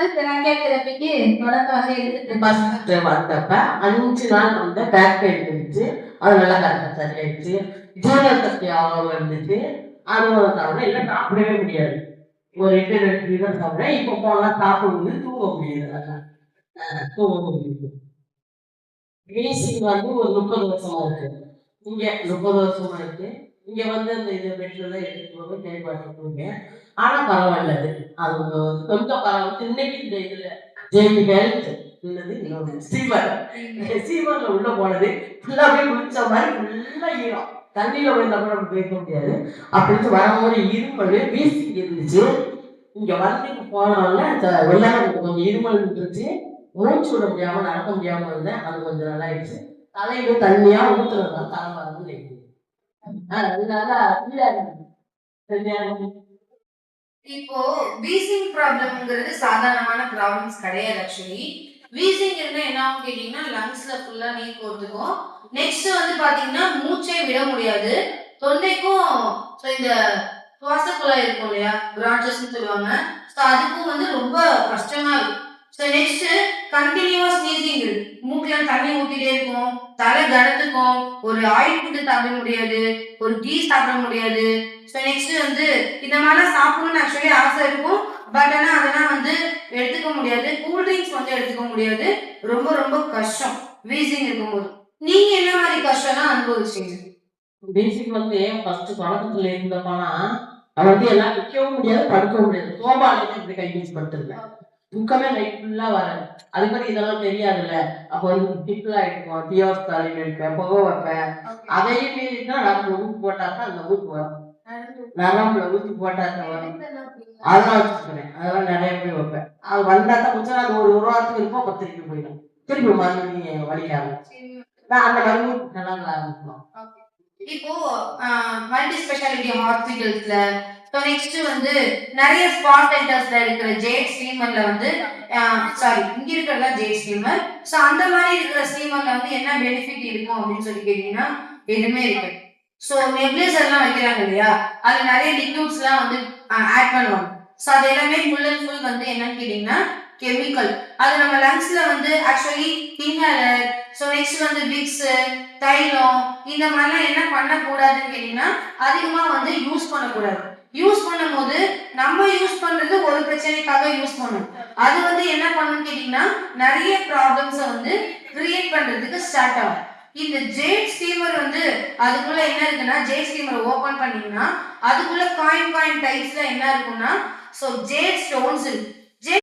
வந்து திராங்கேரப்பிக்கு தொடக்க வகை எடுத்துட்டு ஃபர்ஸ்ட் வந்தப்ப அஞ்சு நாள் வந்து பேக் பெயின் இருந்துச்சு. அது நல்லா கரெக்டாக சரியாயிடுச்சு ஜூனியர் சக்தி அவ்வளோ இருந்துச்சு அது ஒரு தவிர இல்லை சாப்பிடவே முடியாது. ஒரு எட்டு ரெண்டு வீதம் சாப்பிட்றேன் இப்போ போனால் சாப்பிடுவது தூங்க முடியுது. தூங்க முடியுது. வீசிங் வந்து ஒரு முப்பது வருஷமா இருக்கு. இங்க முப்பது வருஷமா இருக்கு. இங்க வந்து அந்த இது பெட்ரோல் எடுத்துட்டு போக கேள்விப்பட்டிருக்கீங்க ஆனா பரவாயில்ல அது. அது கொஞ்சம் இன்னைக்கு இதுல ஜெயந்தி ஹெல்த் உள்ளது ஸ்டீமர்ல உள்ள போனது. ஃபுல்லா அப்படியே குளிச்ச மாதிரி ஃபுல்லா ஈரம். தண்ணியில போய் நம்ம நம்ம போய்க்க முடியாது. அப்படின்னு வரும்போது இருமல் வீசிங் இருந்துச்சு. இங்க வண்டிக்கு போனோம்னா வெள்ளாரம் கொஞ்சம் இருமல் இருந்துச்சு மூச்சு விட முடியாம நடக்க முடியாம இருந்தேன். அது கொஞ்சம் நல்லா ஆயிடுச்சு தலையில தண்ணியா ஊத்துறதுனால தலை நிற்குது அதனால அப்படியா இருக்கு. சரியா இருக்கு. இப்போ வீசிங் ப்ராப்ளம்ங்கிறது சாதாரணமான ப்ராப்ளம்ஸ் கிடையாது ஆக்சுவலி வீசிங் இருந்தா என்ன ஆகும் கேட்டீங்கன்னா லங்ஸ்ல ஃபுல்லா நீர் கோர்த்துக்கும் நெக்ஸ்ட் வந்து பாத்தீங்கன்னா மூச்சே விட முடியாது. தொண்டைக்கும் ஸோ இந்த சுவாச குழாய் இருக்கும் இல்லையா? பிரான்ச்சஸ்னு சொல்லுவாங்க. ஸோ அதுக்கும் வந்து ரொம்ப கஷ்டமா இருக்கும். ஸோ நெக்ஸ்ட் கண்டினியூவா ஸ்னீசிங் இருக்கு. நேரம் தண்ணி ஊத்திட்டே இருக்கும். தலை கனத்துக்கும் ஒரு ஆயில் ஃபுட்டு சாப்பிட முடியாது. ஒரு டீ சாப்பிட முடியாது. ஸோ நெக்ஸ்ட் வந்து இந்த மாதிரிலாம் சாப்பிடணும்னு ஆக்சுவலி ஆசை இருக்கும். பட் ஆனால் அதெல்லாம் வந்து எடுத்துக்க முடியாது. கூல் ட்ரிங்க்ஸ் வந்து எடுத்துக்க முடியாது. ரொம்ப ரொம்ப கஷ்டம். வீசிங் இருக்கும்போது. நீங்க என்ன மாதிரி கஷ்டம்லாம் அனுபவிச்சீங்க? பேசிக் வந்து ஃபர்ஸ்ட் தொடக்கத்துல இருந்தப்பனா அவன் வந்து எல்லாம் நிற்கவும் முடியாது படுக்கவும் முடியாது. சோபாலையும் இப்படி கை வீசி படுத்துருந்தேன் தூக்கமே நைட் ஃபுல்லா வராது. அது மாதிரி இதெல்லாம் தெரியாதுல்ல. அப்போ வந்து டிப்லாம் எடுப்போம். டியோஸ் தலையில் எடுப்பேன் புகை வைப்பேன். அதையும் மீறி தான் நரம்புல ஊசி போட்டாக்கா அந்த ஊசி வரும். நரம்புல ஊசி போட்டாக்கா வரும். அதெல்லாம் வச்சுக்கிறேன் அதெல்லாம் நிறைய பேர் வைப்பேன். அது வந்தா தான் கொஞ்ச நாள் ஒரு ஒரு வாரத்துக்கு இருக்கும் அப்புறம் திருப்பி போயிடும். திருப்பி மறுபடியும் வலிக்க ஆரம்பிச்சு. நான் அந்த மறுபடியும் நல்லா ஆரம்பிக்கும் இப்போ மல்டி ஸ்பெஷாலிட்டி ஹாஸ்பிட்டல்ஸ்ல ஸோ நெக்ஸ்ட் வந்து நிறைய ஸ்பாட் சென்டர்ஸ்ல இருக்கிற ஜே ஸ்டீமர்ல வந்து சாரி இங்க இருக்கிறதா ஜேட் ஸ்டீமர் ஸோ அந்த மாதிரி இருக்கிற ஸ்டீமர்ல வந்து என்ன பெனிஃபிட் இருக்கும் அப்படின்னு சொல்லி கேட்டீங்கன்னா எதுவுமே இருக்கு ஸோ நெப்லேசர்லாம் வைக்கிறாங்க இல்லையா? அதுல நிறைய லிக்யூட்ஸ்லாம் வந்து ஆட் பண்ணுவாங்க. ஸோ அது எல்லாமே ஃபுல் அண்ட் ஃபுல் வந்து என்னன்னு கேட்டீங்கன்னா கெமிக்கல் அது நம்ம லங்ஸ்ல வந்து ஆக்சுவலி இன்ஹேலர் ஸோ நெக்ஸ்ட் வந்து விக்ஸ் தைலம் இந்த மாதிரிலாம் என்ன பண்ணக்கூடாதுன்னு கேட்டீங்கன்னா அதிகமாக வந்து யூஸ் பண்ணக்கூடாது. யூஸ் பண்ணும்போது நம்ம யூஸ் பண்றது ஒரு பிரச்சனைக்காக யூஸ் பண்ணும். அது வந்து என்ன பண்ணுன்னு கேட்டீங்கன்னா நிறைய ப்ராப்ளம்ஸை வந்து கிரியேட் பண்றதுக்கு ஸ்டார்ட் ஆகும். இந்த ஜேட் ஸ்டீமர் வந்து அதுக்குள்ள என்ன இருக்குன்னா ஜேட் ஸ்டீமர் ஓபன் பண்ணீங்கன்னா அதுக்குள்ள காயின் காயின் டைப்ஸ்ல என்ன இருக்கும்னா ஸோ ஜேட் ஸ்டோன்ஸ் இருக்கு.